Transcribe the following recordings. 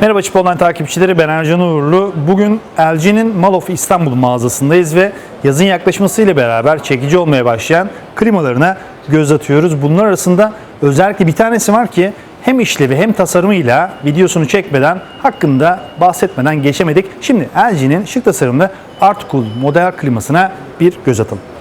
Merhaba Çip Online takipçileri ben Ercan Uğurlu. Bugün LG'nin Mall of İstanbul mağazasındayız ve yazın yaklaşmasıyla beraber çekici olmaya başlayan klimalarına göz atıyoruz. Bunlar arasında özellikle bir tanesi var ki hem işlevi hem tasarımıyla videosunu çekmeden hakkında bahsetmeden geçemedik. Şimdi LG'nin şık tasarımlı Artcool model klimasına bir göz atalım.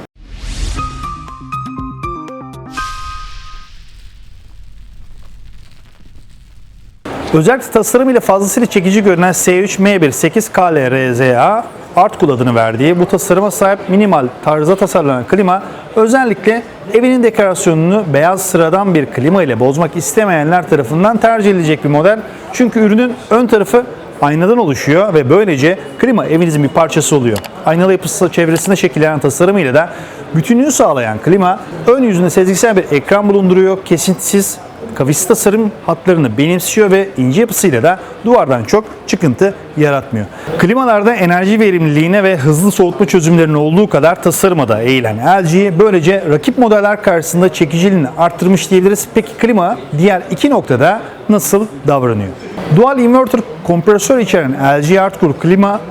Özellikle tasarımıyla fazlasıyla çekici görünen S3M1 KLRZA Artcool adını verdiği bu tasarıma sahip minimal tarzda tasarlanan klima özellikle evinin dekorasyonunu beyaz sıradan bir klima ile bozmak istemeyenler tarafından tercih edilecek bir model. Çünkü ürünün ön tarafı aynadan oluşuyor ve böylece klima evinizin bir parçası oluyor. Aynalı yapısı çevresinde şekillenen tasarımıyla da bütünlüğü sağlayan klima ön yüzünde sezgisel bir ekran bulunduruyor. Kesintisiz kavisi tasarım hatlarını benimsiyor ve ince yapısıyla da duvardan çok çıkıntı yaratmıyor. Klimalarda enerji verimliliğine ve hızlı soğutma çözümlerinin olduğu kadar tasarıma da eğilen LG böylece rakip modeller karşısında çekiciliğini arttırmış diyebiliriz. Peki klima diğer iki noktada nasıl davranıyor? Dual inverter kompresör içeren LG Artcool klima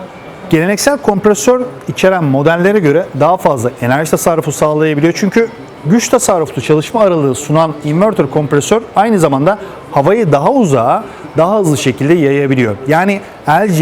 geleneksel kompresör içeren modellere göre daha fazla enerji tasarrufu sağlayabiliyor. Çünkü güç tasarruflu çalışma aralığı sunan inverter kompresör aynı zamanda havayı daha uzağa, daha hızlı şekilde yayabiliyor. Yani LG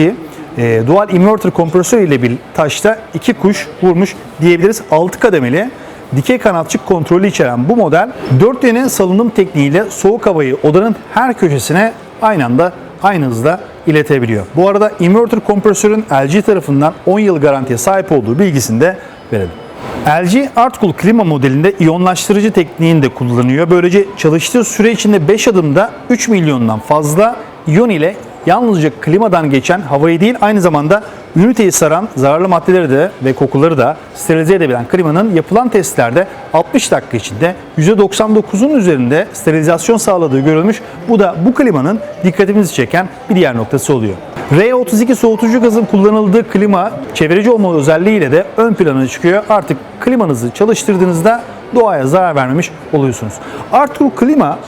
e, dual inverter kompresör ile bir taşta iki kuş vurmuş diyebiliriz. 6 kademeli dikey kanatçık kontrolü içeren bu model 4 yönlü salınım tekniğiyle soğuk havayı odanın her köşesine aynı anda aynı hızda iletebiliyor. Bu arada inverter kompresörün LG tarafından 10 yıl garantiye sahip olduğu bilgisini de verelim. LG Artcool klima modelinde iyonlaştırıcı tekniğini de kullanıyor. Böylece çalıştığı süre içinde 5 adımda 3 milyondan fazla iyon ile yalnızca klimadan geçen havayı değil aynı zamanda üniteyi saran zararlı maddeleri de ve kokuları da sterilize edebilen klimanın yapılan testlerde 60 dakika içinde %99'un üzerinde sterilizasyon sağladığı görülmüş. Bu da bu klimanın dikkatimizi çeken bir diğer noktası oluyor. R32 soğutucu gazın kullanıldığı klima çevreci olma özelliğiyle de ön plana çıkıyor. Artık klimanızı çalıştırdığınızda doğaya zarar vermemiş oluyorsunuz. Artcool klima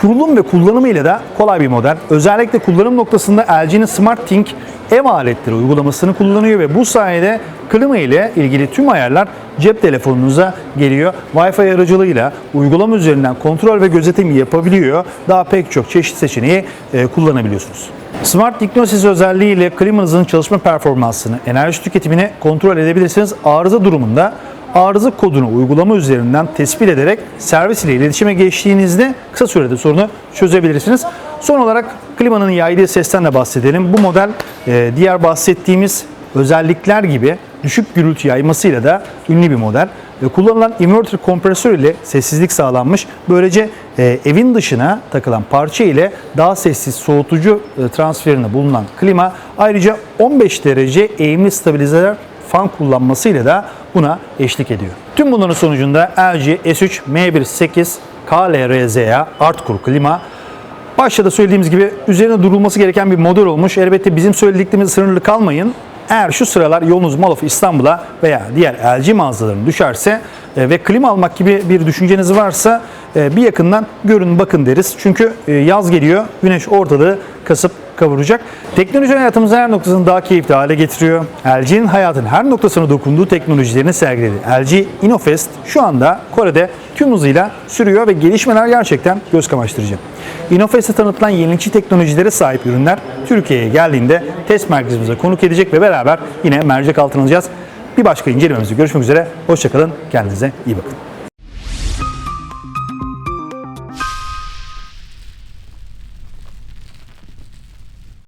kurulum ve kullanımıyla da kolay bir model. Özellikle kullanım noktasında LG'nin SmartThink ev aletleri uygulamasını kullanıyor ve bu sayede klima ile ilgili tüm ayarlar cep telefonunuza geliyor. Wi-Fi aracılığıyla uygulama üzerinden kontrol ve gözetim yapabiliyor. Daha pek çok çeşit seçeneği e, kullanabiliyorsunuz. Smart Diagnosis özelliğiyle klimanızın çalışma performansını, enerji tüketimini kontrol edebilirsiniz. Arıza durumunda arıza kodunu uygulama üzerinden tespit ederek servis ile iletişime geçtiğinizde kısa sürede sorunu çözebilirsiniz. Son olarak klimanın yaydığı sesten de bahsedelim. Bu model e, diğer bahsettiğimiz özellikler gibi düşük gürültü yaymasıyla da ünlü bir model. Kullanılan inverter kompresör ile sessizlik sağlanmış. Böylece e, evin dışına takılan parça ile daha sessiz soğutucu e, transferinde bulunan klima ayrıca 15 derece eğimli stabilizer fan kullanmasıyla da buna eşlik ediyor. Tüm bunların sonucunda LG S3 M18 KLRZA Artcool klima Başta da söylediğimiz gibi üzerine durulması gereken bir model olmuş. Elbette bizim söylediklerimiz sınırlı kalmayın. Eğer şu sıralar yolunuz Mall of İstanbul'a veya diğer LG mağazalarına düşerse e, ve klima almak gibi bir düşünceniz varsa e, bir yakından görün bakın deriz. Çünkü e, yaz geliyor, güneş ortalığı kasıp kavuracak. Teknoloji hayatımızın her noktasını daha keyifli hale getiriyor. LG'nin hayatın her noktasına dokunduğu teknolojilerini sergiledi. LG InnoFest şu anda Kore'de tüm hızıyla sürüyor ve gelişmeler gerçekten göz kamaştırıcı. InnoFest'te tanıtılan yenilikçi teknolojilere sahip ürünler Türkiye'ye geldiğinde test merkezimize konuk edecek ve beraber yine mercek altına alacağız. Bir başka incelememizde görüşmek üzere. Hoşçakalın. Kendinize iyi bakın.